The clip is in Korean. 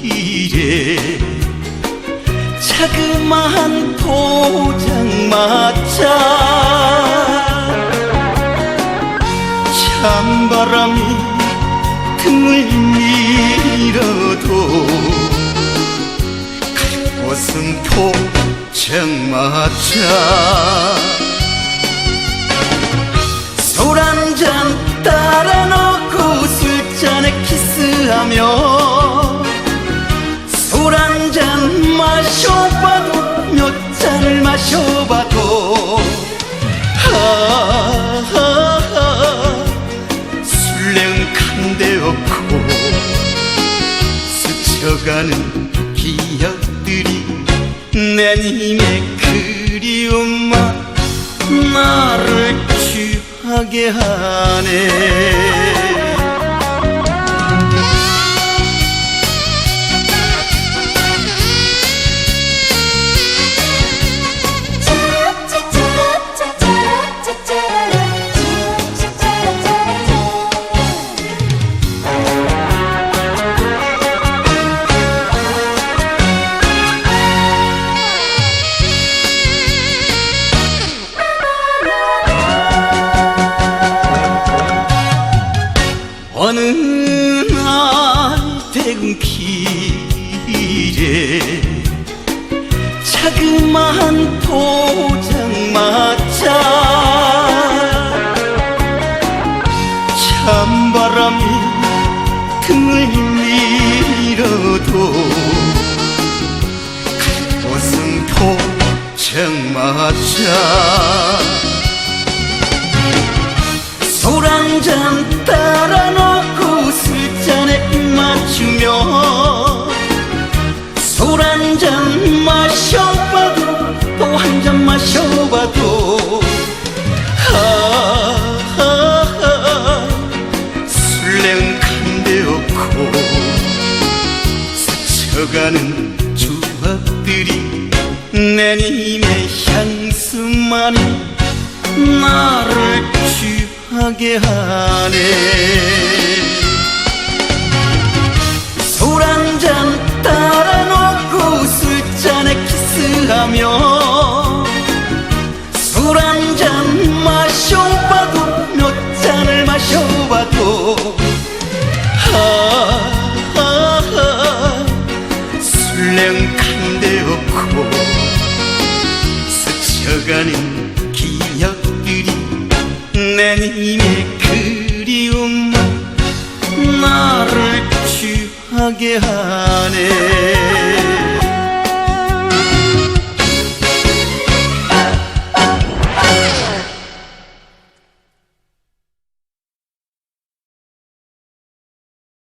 길에 자그마한 포장마차. 찬바람이 등을 밀어도 갈 곳은 포장마차. 술 한잔 따라 키스하며 술 한 잔 마셔봐도 몇 잔을 마셔봐도. 하하하 술랭 간데 없고 스쳐가는 기억들이 내 님의 그리움만 나를 취하게 하네 날 퇴근길에 자그마한 포장마차. 찬바람이 등을 밀어도 갈 곳은 포장마차. 술 한잔 스쳐가는 추억들이 내 님의 향수만이 나를 취하게 하네 술랭 간데 없고 스쳐가는 기억들이 내 님의 그리움만 나를 취하게 하네